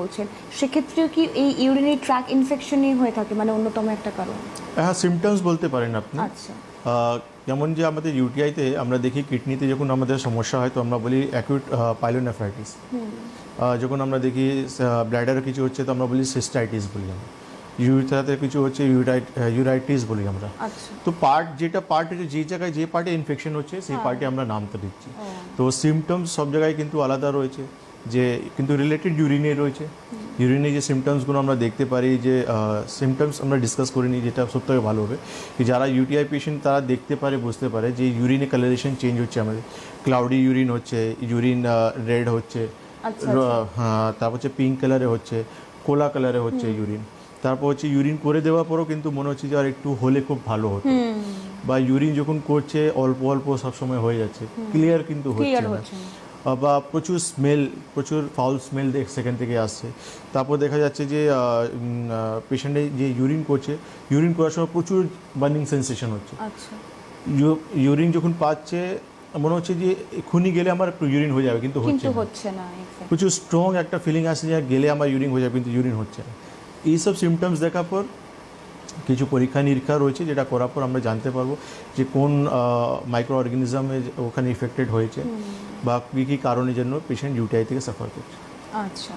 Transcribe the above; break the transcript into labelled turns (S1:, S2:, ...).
S1: বলছেন সেক্ষেত্রেও কি এই ইউরিনারি ট্র্যাক ইনফেকশনই হয়ে থাকে? মানে অন্যতম একটা কারণ।
S2: হ্যাঁ সিমটমস বলতে পারেন আপনি।
S1: আচ্ছা।
S2: যেমন যে আমাদের ইউটিআইতে আমরা দেখি কিডনিতে যখন আমাদের সমস্যা হয় তো আমরা বলি অ্যাকিউট পাইলোনেফ্রাইটিস যখন আমরা দেখি ব্ল্যাডারে কিছু হচ্ছে তো আমরা বলি সিস্টাইটিস বলি আমরা। ইউরিথাতে কিছু হচ্ছে ইউরাইট ইউরাইটিস বলি আমরা।
S1: আচ্ছা।
S2: তো পার্ট যেটা পার্ট হচ্ছে যে জায়গায় যে পার্টে ইনফেকশন হচ্ছে সেই পার্টে আমরা নামটা দিচ্ছি। তো সিমটমস সব জায়গায় কিন্তু আলাদা রয়েছে। যে কিন্তু রিলেটেড ইউরিনে রয়েছে। ইউরিনে যে সিমটমসগুলো আমরা দেখতে পারি যে সিমটমস আমরা ডিসকাস করিনি যেটা সব থেকে ভালো হবে। কি যারা ইউটিআই পেশেন্ট তারা দেখতে পারে বুঝতে পারে যে ইউরিনে কালারেশন চেঞ্জ হচ্ছে আমাদের। ক্লাউডি ইউরিন হচ্ছে ইউরিন রেড হচ্ছে
S1: আচ্ছা,
S2: হ্যাঁ তারপর হচ্ছে পিঙ্ক কালারে হচ্ছে কোলা কালারে হচ্ছে ইউরিন তারপর হচ্ছে ইউরিন করে দেওয়ার পরও কিন্তু মনে হচ্ছে যে আর একটু হলে খুব ভালো হতো। বা ইউরিন যখন করছে অল্প অল্প সবসময় হয়ে যাচ্ছে। ক্লিয়ার কিন্তু হচ্ছে না। বা প্রচুর স্মেল প্রচুর ফাউল স্মেল সেখান থেকে আসছে। তারপর দেখা যাচ্ছে যে পেশেন্টে যে ইউরিন করছে ইউরিন করার সময় প্রচুর বার্নিং সেন্সেশন হচ্ছে।
S1: আচ্ছা।
S2: ইউরিন যখন পাচ্ছে মনে হচ্ছে যে খুনি গেলে আমার একটু ইউরিন হয়ে যাবে কিন্তু হচ্ছে না।
S1: হচ্ছে না
S2: প্রচুর স্ট্রং একটা ফিলিং আসছে যে গেলে আমার ইউরিন হয়ে যাবে কিন্তু ইউরিন হচ্ছে না। এইসব সিমটমস দেখার পর কিছু পরীক্ষা নিরীক্ষা রয়েছে যেটা করার পর আমরা জানতে পারব যে কোন মাইক্রো অর্গানিজমে ওখানে ইফেক্টেড হয়েছে বা কী কী কারণের জন্য পেশেন্ট ইউটিআই থেকে সাফার করছে।
S1: আচ্ছা।